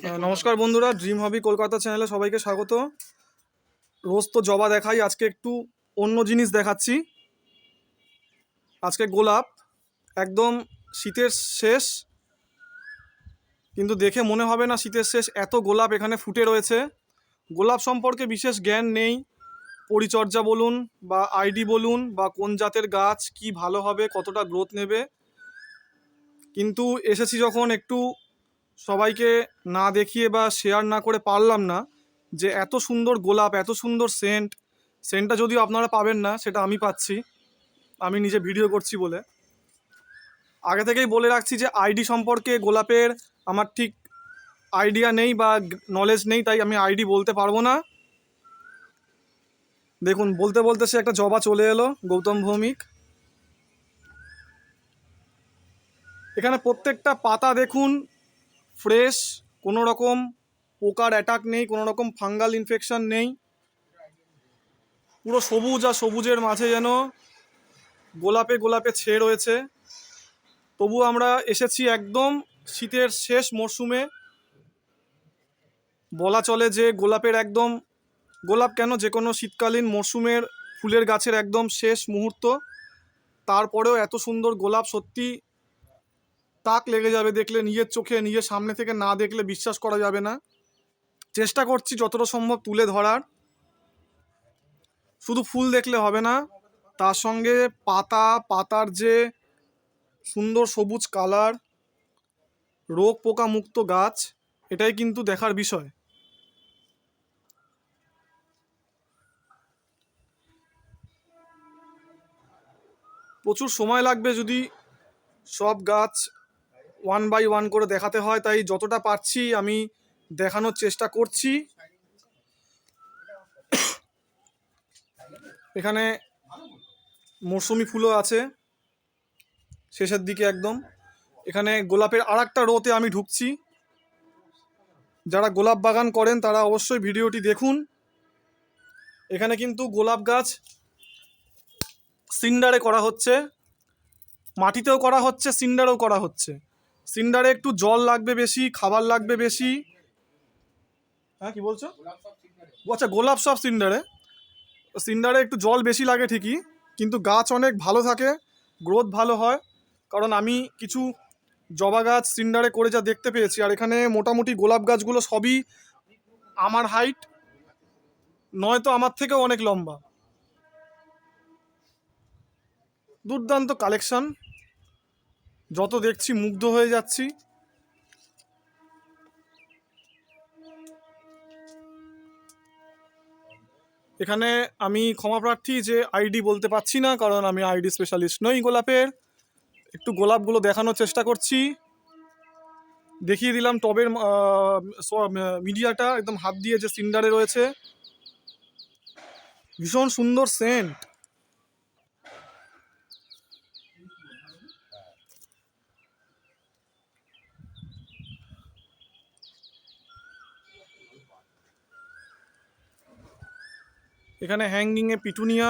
নমস্কার বন্ধুরা ড্রিম হবি কলকাতা চ্যানেলে সবাইকে স্বাগত। রোজ তো জবা দেখাই, আজকে একটু অন্য জিনিস দেখাচ্ছি। আজকে গোলাপ, একদম শীতের শেষ। কিন্তু দেখে মনে হবে না শীতের শেষ, এত গোলাপ এখানে ফুটে রয়েছে। গোলাপ সম্পর্কে বিশেষ জ্ঞান নেই। পরিচর্যা বলুন বা আইডি বলুন বা কোন জাতের গাছ, কি ভালো হবে, কতটা গ্রোথ নেবে। কিন্তু এসেছি যখন একটু সবাইকে না দেখিয়ে বা শেয়ার না করে পারলাম না যে এত সুন্দর গোলাপ, এত সুন্দর সেন্ট সেন্টটা যদিও আপনারা পাবেন না, সেটা আমি পাচ্ছি। আমি নিজে ভিডিও করছি বলে। আগে থেকেই বলে রাখছি যে আইডি সম্পর্কে গোলাপের আমার ঠিক আইডিয়া নেই বা নলেজ নেই, তাই আমি আইডি বলতে পারব না। দেখুন, বলতে বলতে সে একটা জবা চলে এলো, গৌতম ভৌমিক। এখানে প্রত্যেকটা পাতা দেখুন ফ্রেশ কোনো রকম পোকার অ্যাটাক নেই কোনো রকম ফাঙ্গাল ইনফেকশন নেই। পুরো সবুজ আর সবুজের মাঝে যেন গোলাপে গোলাপে ছেয়ে রয়েছে। তবু আমরা এসেছি একদম শীতের শেষ মরশুমে। বলা চলে যে গোলাপের একদম, গোলাপ কেন যে কোনো শীতকালীন মরশুমের ফুলের গাছের একদম শেষ মুহূর্ত। তারপরেও এত সুন্দর গোলাপ সত্যি তাক লেগে যাবে দেখলে, নিজের চোখে, নিজের সামনে থেকে না দেখলে বিশ্বাস করা যাবে না। চেষ্টা করছি যতটা সম্ভব তুলে ধরার। শুধু ফুল দেখলে হবে না, তার সঙ্গে পাতা, পাতার যে সুন্দর সবুজ কালার, রোগ পোকা মুক্ত গাছ, এটাই কিন্তু দেখার বিষয়। প্রচুর সময় লাগবে যদি সব গাছ ওয়ান বাই ওয়ান করে দেখাতে হয়, তাই যতটা পারছি আমি দেখানোর চেষ্টা করছি। এখানে মরশুমি ফুলও আছে, শেষের দিকে একদম। এখানে গোলাপের আর একটা রোতে আমি ঢুকছি। যারা গোলাপ বাগান করেন, তারা অবশ্যই ভিডিওটি দেখুন। এখানে কিন্তু গোলাপ গাছ সিন্ডারে করা হচ্ছে, মাটিতেও করা হচ্ছে, সিন্ডারেও করা হচ্ছে। সিন্ডারে একটু জল লাগবে বেশি, খাবার লাগবে বেশি। হ্যাঁ কি বলছো? আচ্ছা গোলাপ সব সিন্ডারে। সিন্ডারে একটু জল বেশি লাগে ঠিকই, কিন্তু গাছ অনেক ভালো থাকে, গ্রোথ ভালো হয়। কারণ আমি কিছু জবা গাছ সিন্ডারে করে যা দেখতে পেয়েছি, আর এখানে মোটামুটি গোলাপ গাছগুলো সবই আমার হাইট নয়তো আমার থেকেও অনেক লম্বা। দুর্দান্ত কালেকশন যত দেখছি মুগ্ধ হয়ে যাচ্ছি। এখানে আমি ক্ষমা প্রার্থী যে আইডি বলতে পারছি না, কারণ আমি আইডি স্পেশালিস্ট নই গোলাপের। একটু গোলাপগুলো দেখানোর চেষ্টা করছি। দেখিয়ে দিলাম টবের মিডিয়াটা, একদম হাত দিয়ে যে সিন্ডারে রয়েছে। ভীষণ সুন্দর সেন্ট এখানে হ্যাঙ্গিংয়ে পিটুনিয়া।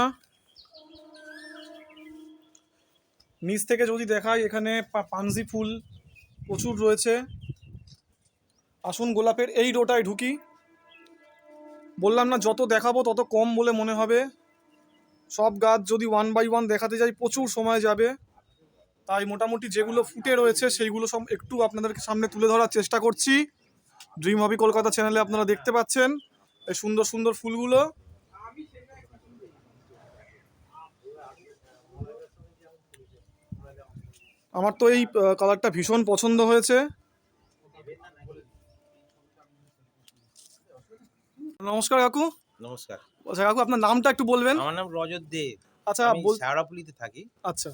নিচ থেকে যদি দেখাই, এখানে পানজি ফুল প্রচুর রয়েছে। আসুন গোলাপের এই রোটায় ঢুকি। বললাম না, যত দেখাবো তত কম বলে মনে হবে। সব গাছ যদি ওয়ান বাই ওয়ান দেখাতে যাই, প্রচুর সময় যাবে। তাই মোটামুটি যেগুলো ফুটে রয়েছে, সেইগুলো সব একটু আপনাদের সামনে তুলে ধরার চেষ্টা করছি। ড্রিম হবি কলকাতা চ্যানেলে আপনারা দেখতে পাচ্ছেন। এই সুন্দর সুন্দর ফুলগুলো। আমার তো এই কালারটা ভীষণ পছন্দ হয়েছে। নমস্কার কাকু। নমস্কার। আচ্ছা কাকু আপনার নামটা একটু বলবেন? আমার নাম রজত দেব আচ্ছা শেওড়াপুলিতে থাকি। আচ্ছা।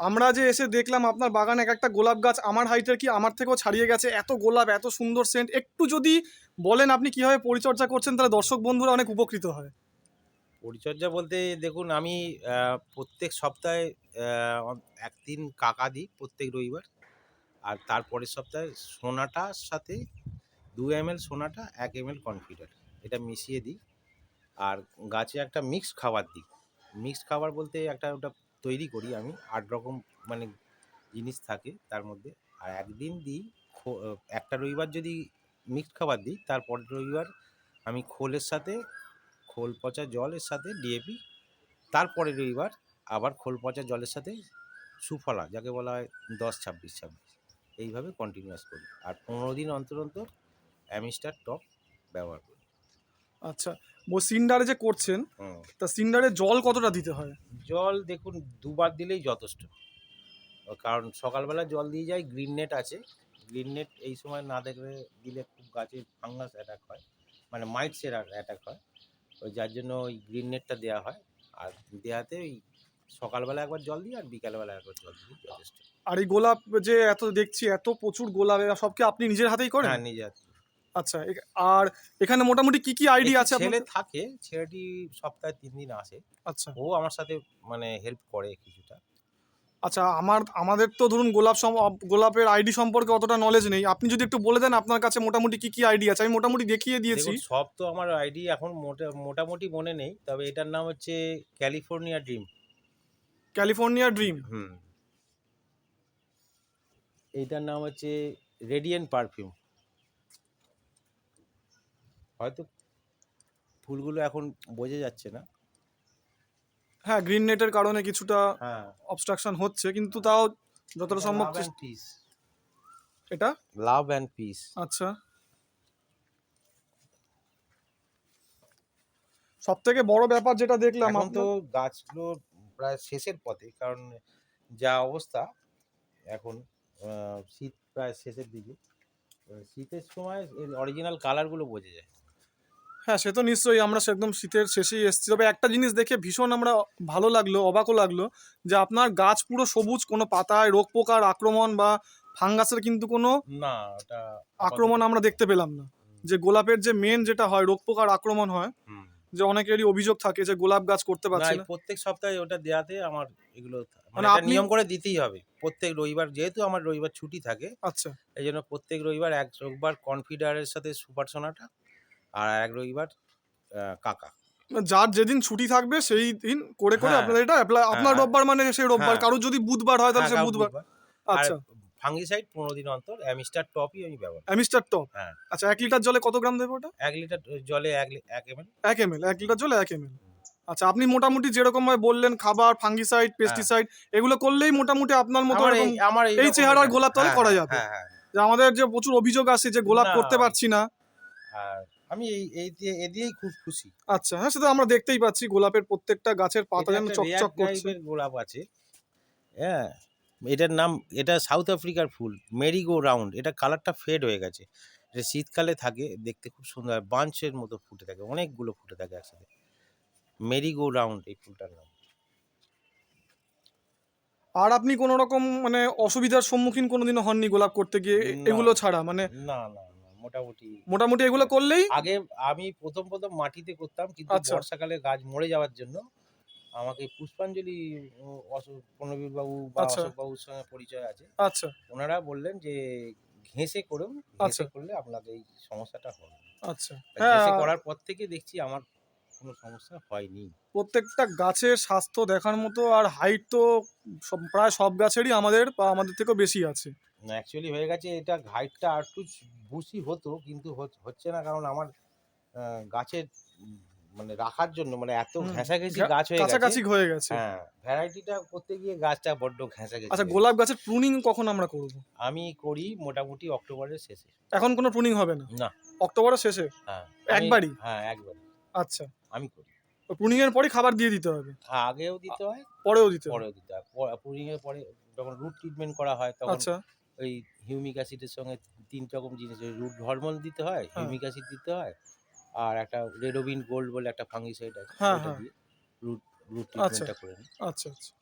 আমরা যে এসে দেখলাম আপনার বাগানে এক একটা গোলাপ গাছ আমার হাইটের কি আমার থেকেও ছাড়িয়ে গেছে? এত গোলাপ এত সুন্দর সেন্ট একটু যদি বলেন আপনি কীভাবে পরিচর্যা করছেন তাহলে দর্শক বন্ধুরা অনেক উপকৃত হয়। পরিচর্যা বলতে দেখুন, আমি প্রত্যেক সপ্তাহে একদিন কাকা দিই প্রত্যেক রবিবার। আর তারপরের সপ্তাহে সোনাটার সাথে দু এম এল সোনাটা, এক এম এল কনফিডার। এটা মিশিয়ে দিই। আর গাছে একটা মিক্সড খাবার দিই। মিক্সড খাবার বলতে একটা ওটা তৈরি করি আমি, আট রকম মানে জিনিস থাকে তার মধ্যে। আর একদিন দিই একটা রবিবার যদি মিক্সড খাবার দিই তার পরের রবিবার আমি খোলের সাথে খোল পচা জলের সাথে ডিএপি তারপরে রবিবার আবার খোল পচা জলের সাথে সুফলা যাকে বলা হয় দশ ছাব্বিশ ছাব্বিশ। এইভাবে কন্টিনিউয়াস করি। আর পনেরো দিন অন্তর অন্তর অ্যামিস্টার টপ ব্যবহার করি। আচ্ছা ও সিন্ডারে যে করছেন তা সিন্ডারে জল কতটা দিতে হয়? জল দেখুন দুবার দিলেই যথেষ্ট। কারণ সকালবেলা জল দিয়ে যাই গ্রিন নেট আছে। গ্রিন নেট এই সময় না দেখলে দিলে খুব গাছে ফাঙ্গাস অ্যাটাক হয়। মানে মাইটসের অ্যাটাক হয়। ওই যার জন্য ওই গ্রিন নেটটা দেওয়া হয়। আর দেওয়াতে ওই সকালবেলা একবার জল দিই আর বিকালবেলা একবার জল দিই যথেষ্ট। আর এই গোলাপ যে এত দেখছি এত প্রচুর গোলাপ এরা সবকে আপনি নিজের হাতেই করেন? হ্যাঁ নিজের হাতে। আচ্ছা আর এখানে মোটামুটি কি কি আইডি আছে? ছেলে থাকে ছেলেটি সপ্তাহে তিন দিন আসে। আচ্ছা। ও আমার সাথে মানে হেল্প করে কিছুটা। আচ্ছা আমার আমাদের তো ধরুন গোলাপ গোলাপের আইডি সম্পর্কে অতটা নলেজ নেই। আপনি যদি একটু বলে দেন আপনার কাছে মোটামুটি কি কি আইডি আছে? আমি মোটামুটি দেখিয়ে দিয়েছি। সব তো আমার আইডি এখন মোটা মোটামুটি মনে নেই তবে এটার নাম হচ্ছে ক্যালিফোর্নিয়া ড্রিম ক্যালিফোর্নিয়া ড্রিম হুম। এইটার নাম হচ্ছে রেডিয়েন্ট পারফিউম হয়তো ফুলগুলো এখন বোঝা যাচ্ছে না। হ্যাঁ গ্রিন নেটের কারণে কিছুটা হ্যাঁ। অবস্ট্রাকশন হচ্ছে কিন্তু তাও যতটা সম্ভব এটা? লাভ অ্যান্ড পিস আচ্ছা। সব থেকে বড় ব্যাপার যেটা দেখলাম এখন তো গাছগুলো প্রায় শেষের পথে কারণ যা অবস্থা এখন আহ, শীত প্রায় শেষের দিকে। শীতের সময় এর অরিজিনাল কালারগুলো বোঝা যায়। হ্যাঁ সে তো নিশ্চয়ই। আমরা একদম শীতের শেষেই এসেছি। তবে একটা জিনিস দেখে ভীষণ আমরা ভালো লাগল অবাকও লাগল যে আপনার গাছ পুরো সবুজ কোনো পাতায় রোগ পোকার আক্রমণ বা ফাঙ্গাসের কিন্তু কোনো না ওটা আক্রমণ আমরা দেখতে পেলাম না। যে গোলাপের যে মেন যেটা হয় রোগ পোকার আক্রমণ হয় যে অনেকেরই অভিযোগ থাকে যে গোলাপ গাছ করতে পারছে না। প্রত্যেক সপ্তাহে ওটা দেওয়াতে আমার এগুলো মানে মানে আপনি- নিয়ম করে দিতেই হবে। প্রত্যেক রবিবার যেহেতু আমার রবিবার ছুটি থাকে আচ্ছা। এই জন্য প্রত্যেক রবিবার এক রবিবার কনফিডারের সাথে সুপার সোনাটা আর এক রবিবার কাকা যার যেদিন ছুটি থাকবে সেই দিন করে করে হ্যাঁ। আপনাদের এটা অ্যাপ্লাই আপনার হ্যাঁ। রোববার মানে সেই রোববার হ্যাঁ। কারোর যদি বুধবার হয় তাহলে হ্যাঁ, সে বুধবার। আচ্ছা ফাঙ্গিসাইড পনেরো দিন অন্তর অ্যামিস্টার টপই আমি ব্যবহার করি। অ্যামিস্টার টপ হ্যাঁ। আচ্ছা এক লিটার জলে কত গ্রাম দেবো ওটা এক লিটার জলে এক লি- এক এম এক এম এক লিটার জলে এক এম আচ্ছা আপনি মোটামুটি যেরকম ভাবে বললেন খাবার ফাঙ্গিসাইড পেস্টিসাইড এগুলো করলেই মোটামুটি আপনার মতো আমার এই চেহারার গোলাপ হ্যাঁ, করা হ্যাঁ, যাবে। হ্যাঁ হ্যাঁ যে আমাদের যে প্রচুর অভিযোগ আছে যে গোলাপ করতে পারছি না আর আমি এই এই দিয়ে এ দিয়েই খুব খুশি। আচ্ছা হ্যাঁ সেটা আমরা দেখতেই পাচ্ছি গোলাপের প্রত্যেকটা গাছের পাতা যেন চকচক করছে। গোলাপ আছে। হ্যাঁ এটার নাম এটা সাউথ আফ্রিকার ফুল মেরিগো রাউন্ড এটা কালারটা ফেড হয়ে গেছে। এটা শীতকালে থাকে দেখতে খুব সুন্দর বাঞ্চের মতো ফুটে থাকে অনেকগুলো ফুটে থাকে একসাথে। মেরিগো রাউন্ড এই ফুলটার নাম। আর আপনি কোনো রকম মানে অসুবিধার সম্মুখীন কোনোদিনও হননি গোলাপ করতে গিয়ে? এগুলো ছাড়া মানে না না। মোটামুটি। মোটামুটি এগুলো করলেই? আগে আমি প্রথম প্রথম মাটিতে করতাম কিন্তু আচ্ছা। বর্ষাকালে গাছ মরে যাওয়ার জন্য আমাকে পুষ্পাঞ্জলি প্রণবীর বাবু বা আচ্ছা। অশোক বাবুর সঙ্গে পরিচয় আছে। আচ্ছা। ওনারা বললেন যে ঘেঁষে করুন আচ্ছা। ঘেঁষে করলে আপনাদের এই সমস্যাটা হবে। আচ্ছা। হ্যাঁ ঘেঁষে করার পর থেকে দেখছি আমার কোনো সমস্যা হয়নি। প্রত্যেকটা গাছের স্বাস্থ্য দেখার মতো আর হাইট তো প্রায় সব গাছেরই আমাদের বা আমাদের থেকেও বেশি আছে। অ্যাকচুয়ালি হয়ে গেছে এটা হাইটটা আর একটু বুসি হতো কিন্তু হচ্ছে না কারণ আমার গাছের মানে রাখার জন্য মানে এত ঘেঁষাঘেঁষি গাছ হয়ে কাছাকাছি গেছে হয়ে গেছে। হ্যাঁ ভ্যারাইটিটা করতে গিয়ে গাছটা বড্ড ঘেঁষাঘেঁষি আচ্ছা গোলাপ গাছের প্রুনিং কখন আমরা করব? আমি করি মোটামুটি অক্টোবরের শেষে। এখন কোনো প্রুনিং হবে না? না। অক্টোবরের শেষে? হ্যাঁ একবারই? হ্যাঁ একবারই। আচ্ছা। আমি করি। প্রুনিং এর পরই খাবার দিয়ে দিতে হবে? হ্যাঁ, আগেও দিতে হয় পরেও দিতে হবে? পরেও দিতে হয়। পুরিং এর পরে যখন রুট ট্রিটমেন্ট করা হয় তখন আচ্ছা। ওই হিউমিক অ্যাসিডের সঙ্গে তিন রকম জিনিস রুট হরমোন দিতে হয় হ্যাঁ। হিউমিক অ্যাসিড দিতে হয় আর একটা রেডোবিন গোল্ড বলে একটা ফাঙ্গিসাইড আছে হ্যাঁ, ওটা হ্যাঁ। দিয়ে রুট রুট আচ্ছা। ট্রিটমেন্টটা করে নিই আচ্ছা আচ্ছা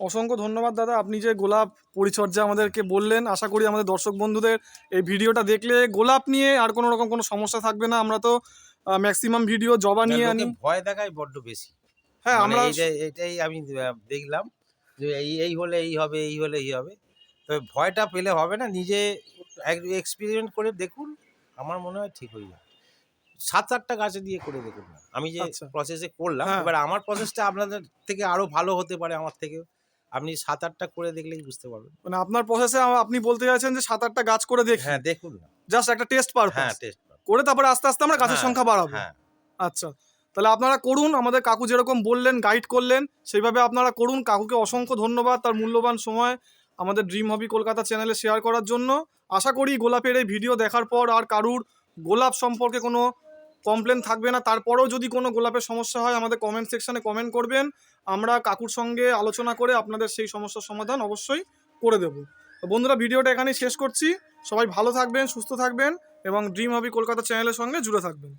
অসংখ্য ধন্যবাদ দাদা আপনি যে গোলাপ পরিচর্যা আমাদেরকে বললেন আশা করি আমাদের দর্শক বন্ধুদের এই ভিডিওটা দেখলে গোলাপ নিয়ে আর কোনো রকম কোনো সমস্যা থাকবে না আমরা তো ম্যাক্সিমাম ভিডিও জবা নিয়ে আনি ভয় দেখায় বড্ড বেশি হ্যাঁ মানে আমরা এটাই আমি দেখলাম যে এই এই হলে এই হবে এই হলে এই হবে ভয়টা পেলে হবে না। নিজে এক্সপেরিমেন্ট করে দেখুন আমার মনে হয় ঠিক হয়ে যাবে। সাত আটটা গাছে দিয়ে করে দেখুন না। আমি যে আচ্ছা। প্রসেসে করলাম হ্যাঁ। এবার আমার প্রসেসটা আপনাদের থেকে আরও ভালো হতে পারে আমার থেকে আপনি সাত আটটা করে দেখলেই বুঝতে পারবেন। মানে আপনার প্রসেসে আপনি বলতে চাইছেন যে সাত আটটা গাছ করে দেখি। হ্যাঁ দেখুন না। জাস্ট একটা টেস্ট পার হ্যাঁ টেস্ট করে তারপরে আস্তে আস্তে আমরা গাছের হ্যাঁ, সংখ্যা বাড়াবো। হ্যাঁ। আচ্ছা। তাহলে আপনারা করুন আমাদের কাকু যেরকম বললেন গাইড করলেন সেইভাবে আপনারা করুন। কাকুকে অসংখ্য ধন্যবাদ তার মূল্যবান সময় আমাদের ড্রিম হবি কলকাতা চ্যানেলে শেয়ার করার জন্য। আশা করি গোলাপের এই ভিডিও দেখার পর আর কারুর গোলাপ সম্পর্কে কোনো কমপ্লেন থাকবে না। তারপরেও যদি কোনো গোলাপের সমস্যা হয়, আমাদের কমেন্ট সেকশানে কমেন্ট করবেন। আমরা কাকুর সঙ্গে আলোচনা করে আপনাদের সেই সমস্যার সমাধান অবশ্যই করে দেব। তো বন্ধুরা ভিডিওটা এখানেই শেষ করছি। সবাই ভালো থাকবেন, সুস্থ থাকবেন এবং ড্রিম হবি কলকাতা চ্যানেলের সঙ্গে জুড়ে থাকবেন।